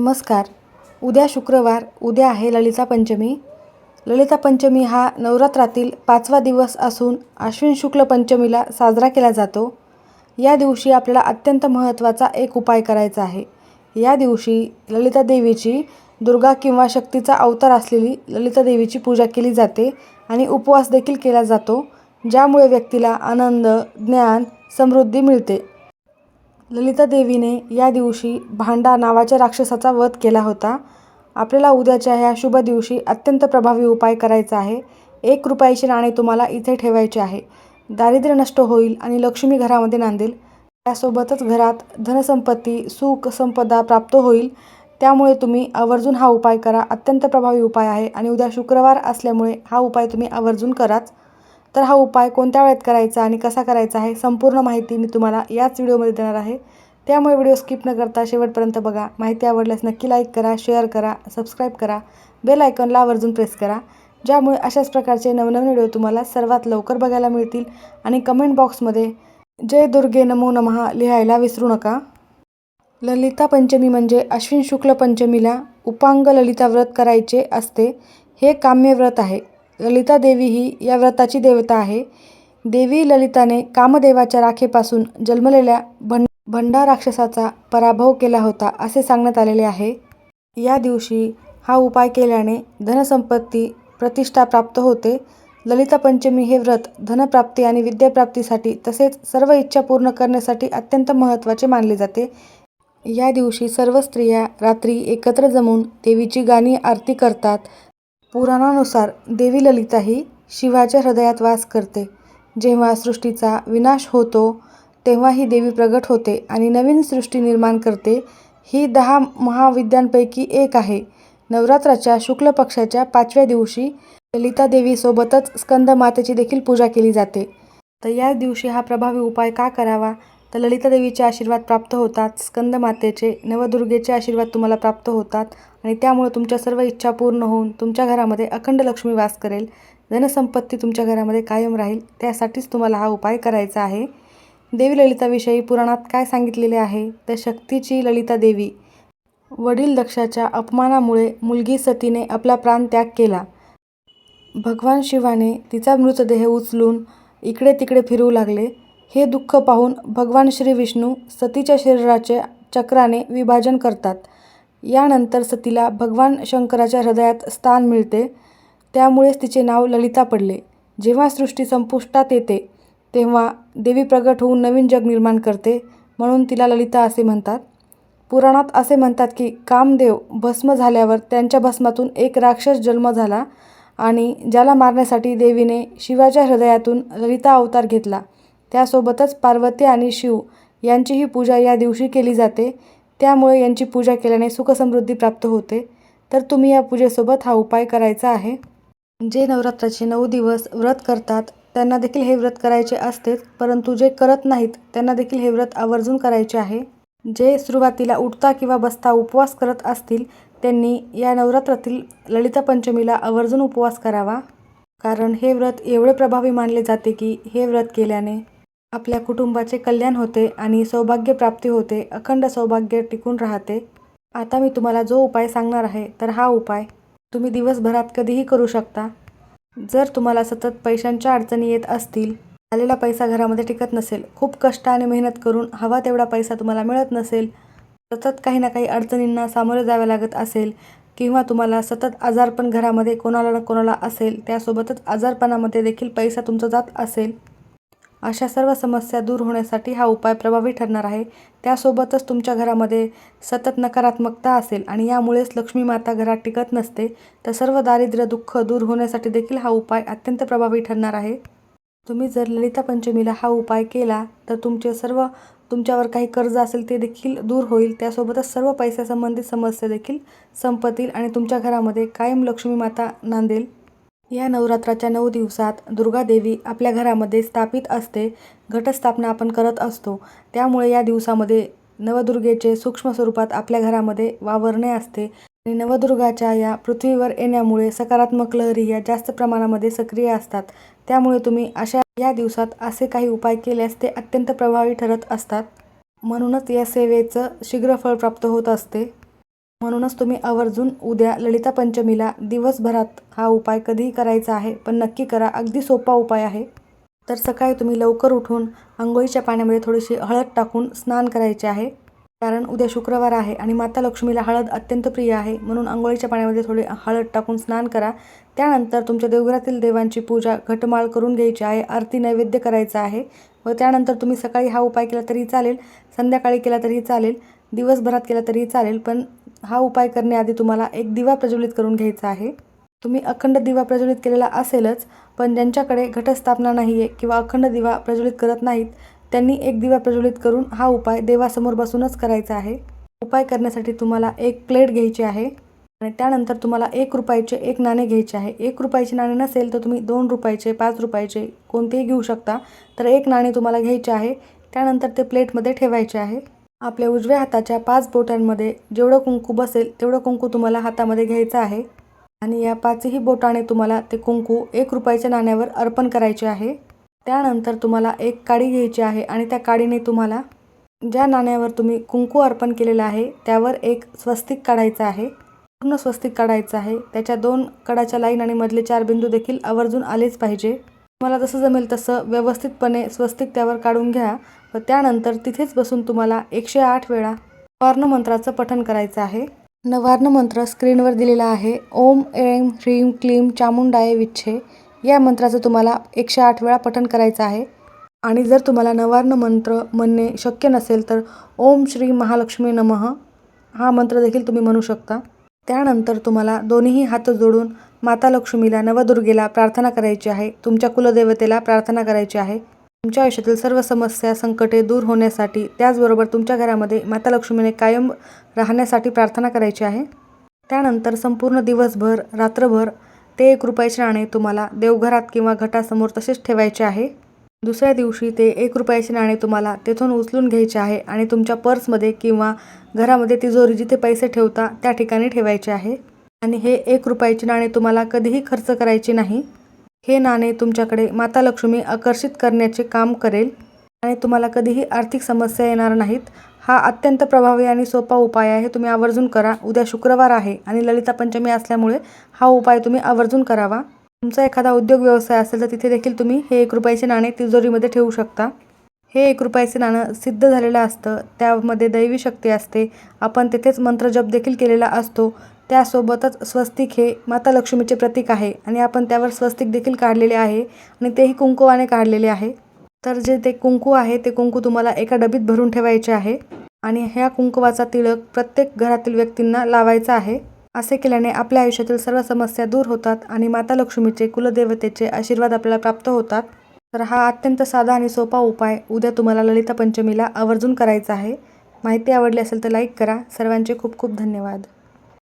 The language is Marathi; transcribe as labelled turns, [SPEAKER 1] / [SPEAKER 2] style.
[SPEAKER 1] नमस्कार. उद्या शुक्रवार उद्या आहे ललिता पंचमी. ललिता पंचमी हा नवरात्रातील पाचवा दिवस असून आश्विन शुक्ल पंचमीला साजरा केला जातो. या दिवशी आपल्याला अत्यंत महत्त्वाचा एक उपाय करायचा आहे. या दिवशी ललिता देवीची दुर्गा किंवा शक्तीचा अवतार असलेली ललिता देवीची पूजा केली जाते आणि उपवास देखील केला जातो ज्यामुळे व्यक्तीला आनंद ज्ञान समृद्धी मिळते. ललिता देवीने या दिवशी भांडा नावाच्या राक्षसाचा वध केला होता. आपल्याला उद्याच्या ह्या शुभ दिवशी अत्यंत प्रभावी उपाय करायचा आहे. एक रुपयाचे नाणे तुम्हाला इथे ठेवायचे आहे. दारिद्र्य नष्ट होईल आणि लक्ष्मी घरामध्ये नांदेल. त्यासोबतच घरात धनसंपत्ती सुख संपदा प्राप्त होईल. त्यामुळे तुम्ही आवर्जून हा उपाय करा. अत्यंत प्रभावी उपाय आहे आणि उद्या शुक्रवार असल्यामुळे हा उपाय तुम्ही आवर्जून कराच. तर हा उपाय कोणत्या वेळेत करायचा आणि कसा करायचा आहे संपूर्ण माहिती मी तुम्हाला याच व्हिडिओमध्ये देणार आहे. त्यामुळे व्हिडिओ स्किप न करता शेवटपर्यंत बघा. माहिती आवडल्यास नक्की लाईक करा शेअर करा सबस्क्राईब करा. बेल आयकॉनला आवर्जून प्रेस करा. ज्यामुळे अशाच प्रकारचे नवनवीन व्हिडिओ तुम्हाला सर्वात लवकर बघायला मिळतील आणि कमेंट बॉक्समध्ये जय दुर्गे नमो नमः लिहायला विसरू नका. ललिता पंचमी म्हणजे अश्विन शुक्ल पंचमीला उपांग ललिता व्रत करायचे असते. हे काम्य व्रत आहे. ललिता देवी ही या व्रताची देवता आहे. देवी ललिताने कामदेवाच्या राखेपासून जन्मलेल्या भं भंडा राक्षसाचा पराभव केला होता असे सांगण्यात आलेले आहे. या दिवशी हा उपाय केल्याने धनसंपत्ती प्रतिष्ठा प्राप्त होते. ललिता पंचमी हे व्रत धनप्राप्ती आणि विद्याप्राप्तीसाठी तसेच सर्व इच्छा पूर्ण करण्यासाठी अत्यंत महत्त्वाचे मानले जाते. या दिवशी सर्व स्त्रिया रात्री एकत्र जमून देवीची गाणी आरती करतात. पुराणानुसार देवी ललिता ही शिवाच्या हृदयात वास करते. जेव्हा सृष्टीचा विनाश होतो तेव्हा ही देवी प्रगट होते आणि नवीन सृष्टी निर्माण करते. ही दहा महाविद्यांपैकी एक आहे. नवरात्राच्या शुक्ल पक्षाच्या पाचव्या दिवशी ललिता देवीसोबतच स्कंद मातेची देखील पूजा केली जाते. तर या दिवशी हा प्रभावी उपाय का करावा? तर ललिता देवीचे आशीर्वाद प्राप्त होतात. स्कंद मातेचे नवदुर्गेचे आशीर्वाद तुम्हाला प्राप्त होतात आणि त्यामुळे तुमच्या सर्व इच्छा पूर्ण होऊन तुमच्या घरामध्ये अखंड लक्ष्मी वास करेल. धनसंपत्ती तुमच्या घरामध्ये कायम राहील. त्यासाठीच तुम्हाला हा उपाय करायचा आहे. देवी ललिताविषयी पुराणात काय सांगितलेले आहे? तर शक्तीची ललिता देवी. वडील दक्षाच्या अपमानामुळे मुलगी सतीने आपला प्राण त्याग केला. भगवान शिवाने तिचा मृतदेह उचलून इकडे तिकडे फिरू लागले. हे दुःख पाहून भगवान श्री विष्णू सतीच्या शरीराचे चक्राने विभाजन करतात. यानंतर सतीला भगवान शंकराच्या हृदयात स्थान मिळते. त्यामुळेच तिचे नाव ललिता पडले. जेव्हा सृष्टी संपुष्टात येते तेव्हा देवी प्रगट होऊन नवीन जग निर्माण करते म्हणून तिला ललिता असे म्हणतात. पुराणात असे म्हणतात की कामदेव भस्म झाल्यावर त्यांच्या भस्मातून एक राक्षस जन्म झाला आणि ज्याला मारण्यासाठी देवीने शिवाच्या हृदयातून ललिता अवतार घेतला. त्यासोबतच पार्वती आणि शिव यांचीही पूजा या दिवशी केली जाते. त्यामुळे यांची पूजा केल्याने सुखसमृद्धी प्राप्त होते. तर तुम्ही या पूजेसोबत हा उपाय करायचा आहे. जे नवरात्राचे नऊ दिवस व्रत करतात त्यांना देखील हे व्रत करायचे असतेच परंतु जे करत नाहीत त्यांना देखील हे व्रत आवर्जून करायचे आहे. जे सुरुवातीला उठता किंवा बसता उपवास करत असतील त्यांनी या नवरात्रातील ललिता पंचमीला आवर्जून उपवास करावा. कारण हे व्रत एवढे प्रभावी मानले जाते की हे व्रत केल्याने आपल्या कुटुंबाचे कल्याण होते आणि सौभाग्य प्राप्ती होते अखंड सौभाग्य टिकून राहते. आता मी तुम्हाला जो उपाय सांगणार आहे तर हा उपाय तुम्ही दिवसभरात कधीही करू शकता. जर तुम्हाला सतत पैशांच्या अडचणी येत असतील आलेला पैसा घरामध्ये टिकत नसेल खूप कष्ट आणि मेहनत करून हवा तेवढा पैसा तुम्हाला मिळत नसेल सतत काही ना काही अडचणींना सामोरे जावे लागत असेल किंवा तुम्हाला सतत आजारपण घरामध्ये कोणाला ना कोणाला असेल त्यासोबतच आजारपणामध्ये देखील पैसा तुमचा जात असेल अशा सर्व समस्या दूर होण्यासाठी हा उपाय प्रभावी ठरणार आहे. त्यासोबतच तुमच्या घरामध्ये सतत नकारात्मकता असेल आणि यामुळेच लक्ष्मी माता घरात टिकत नसते तर सर्व दारिद्र्य दुःख दूर होण्यासाठी देखील हा उपाय अत्यंत प्रभावी ठरणार आहे. तुम्ही जर ललिता पंचमीला हा उपाय केला तर तुमचे सर्व तुमच्यावर काही कर्ज असेल ते देखील दूर होईल. त्यासोबतच सर्व पैशासंबंधित समस्या देखील संपतील आणि तुमच्या घरामध्ये कायम लक्ष्मी माता नांदेल. या नवरात्राच्या नऊ दिवसात दुर्गादेवी आपल्या घरामध्ये स्थापित असते घटस्थापना आपण करत असतो. त्यामुळे या दिवसामध्ये नवदुर्गेचे सूक्ष्म स्वरूपात आपल्या घरामध्ये वावरणे असते आणि नवदुर्गाच्या या पृथ्वीवर येण्यामुळे सकारात्मक लहरी या जास्त प्रमाणामध्ये सक्रिय असतात. त्यामुळे तुम्ही अशा या दिवसात असे काही उपाय केल्यास ते अत्यंत प्रभावी ठरत असतात. म्हणूनच या सेवेचं शीघ्र फळ प्राप्त होत असते. म्हणूनच तुम्ही आवर्जून उद्या ललिता पंचमीला दिवसभरात हा उपाय कधीही करायचा आहे पण नक्की करा. अगदी सोपा उपाय आहे. तर सकाळी तुम्ही लवकर उठून आंघोळीच्या पाण्यामध्ये थोडीशी हळद टाकून स्नान करायचे आहे. कारण उद्या शुक्रवार आहे आणि माता लक्ष्मीला हळद अत्यंत प्रिय आहे. म्हणून आंघोळीच्या पाण्यामध्ये थोडी हळद टाकून स्नान करा. त्यानंतर तुमच्या देवघरातील देवांची पूजा घटमाळ करून घ्यायची आहे. आरती नैवेद्य करायचा आहे व त्यानंतर तुम्ही सकाळी हा उपाय केला तरी चालेल संध्याकाळी केला तरी चालेल. दिवसभरात केला तरीही चालेल पण हा उपाय करण्याआधी तुम्हाला एक दिवा प्रज्वलित करून घ्यायचा आहे. तुम्ही अखंड दिवा प्रज्वलित केलेला असेलच पण ज्यांच्याकडे घटस्थापना नाही आहे किंवा अखंड दिवा प्रज्वलित करत नाहीत त्यांनी एक दिवा प्रज्वलित करून हा उपाय देवासमोर बसूनच करायचा आहे. उपाय करण्यासाठी तुम्हाला एक प्लेट घ्यायची आहे आणि त्यानंतर तुम्हाला एक रुपयाचे एक नाणे घ्यायचे आहे. एक रुपयाचे नाणे नसेल तर तुम्ही दोन रुपयाचे पाच रुपयाचे कोणतेही घेऊ शकता तर एक नाणे तुम्हाला घ्यायचे आहे. त्यानंतर ते प्लेटमध्ये ठेवायचे आहे. आपल्या उजव्या हाताच्या पाच बोटांमध्ये जेवढं कुंकू बसेल तेवढं कुंकू तुम्हाला हातामध्ये घ्यायचं आहे. आणि या पाचही बोटाने तुम्हाला ते कुंकू एक रुपयाच्या नाण्यावर अर्पण करायचे आहे. त्यानंतर तुम्हाला एक काडी घ्यायची आहे आणि त्या काडीने तुम्हाला ज्या नाण्यावर तुम्ही कुंकू अर्पण केलेलं आहे त्यावर एक स्वस्तिक काढायचं आहे. पूर्ण स्वस्तिक काढायचं आहे. त्याच्या दोन कडाच्या लाईन आणि मधले चार बिंदू देखील आवर्जून आलेच पाहिजे. तुम्हाला जसं जमेल तसं व्यवस्थितपणे स्वस्तिक त्यावर काढून घ्या व त्यानंतर तिथेच बसून तुम्हाला एकशे आठ वेळा नवार्ण मंत्राचं पठण करायचं आहे. नवार्ण मंत्र स्क्रीनवर दिलेला आहे. ओम एम ह्रीं क्लीं चामुंडाय विच्छे. या मंत्राचं तुम्हाला एकशे आठ वेळा पठण करायचं आहे. आणि जर तुम्हाला नवार्ण मंत्र म्हणणे शक्य नसेल तर ओम श्री महालक्ष्मी नमः हा मंत्र देखील तुम्ही म्हणू शकता. त्यानंतर तुम्हाला दोन्हीही हात जोडून माता लक्ष्मीला नवदुर्गेला प्रार्थना करायची आहे. तुमच्या कुलदेवतेला प्रार्थना करायची आहे. तुमच्या आयुष्यातील सर्व समस्या संकटे दूर होण्यासाठी त्याचबरोबर तुमच्या घरामध्ये माता लक्ष्मीने कायम राहण्यासाठी प्रार्थना करायची आहे. त्यानंतर संपूर्ण दिवसभर रात्रभर ते एक रुपयाचे नाणे तुम्हाला देवघरात किंवा घटासमोर तसेच ठेवायचे आहे. दुसऱ्या दिवशी ते एक रुपयाचे नाणे तुम्हाला तेथून उचलून घ्यायचे आहे आणि तुमच्या पर्समध्ये किंवा घरामध्ये तिजोरी जिथे पैसे ठेवता त्या ठिकाणी ठेवायचे आहे. आणि हे एक रुपयाचे नाणे तुम्हाला कधीही खर्च करायचे नाही. हे नाणे तुमच्याकडे माता लक्ष्मी आकर्षित करण्याचे काम करेल आणि तुम्हाला कधीही आर्थिक समस्या येणार नाहीत. हा अत्यंत प्रभावी आणि सोपा उपाय आहे. तुम्ही आवर्जून करा. उद्या शुक्रवार आहे आणि ललिता पंचमी असल्यामुळे हा उपाय तुम्ही आवर्जून करावा. तुमचा एखादा उद्योग व्यवसाय असेल तर तिथे देखील तुम्ही हे एक रुपयाचे नाणे तिजोरीमध्ये ठेवू शकता. हे एक रुपयाचे नाणं सिद्ध झालेलं असतं. त्यामध्ये दैवी शक्ती असते. आपण तेथेच मंत्रजप देखील केलेला असतो. त्यासोबतच स्वस्तिक हे माता लक्ष्मीचे प्रतीक आहे आणि आपण त्यावर स्वस्तिक देखील काढलेले आहे आणि तेही कुंकुवाने काढलेले आहे. तर जे ते कुंकू आहे ते कुंकू तुम्हाला एका डबीत भरून ठेवायचे आहे आणि ह्या कुंकुवाचा तिळक प्रत्येक घरातील व्यक्तींना लावायचा आहे. असे केल्याने आपल्या आयुष्यातील सर्व समस्या दूर होतात आणि माता लक्ष्मीचे कुलदेवतेचे आशीर्वाद आपल्याला प्राप्त होतात. तर हा अत्यंत साधा आणि सोपा उपाय उद्या तुम्हाला ललिता पंचमीला आवर्जून करायचा आहे. माहिती आवडली असेल तर लाईक करा. सर्वांचे खूप खूप धन्यवाद.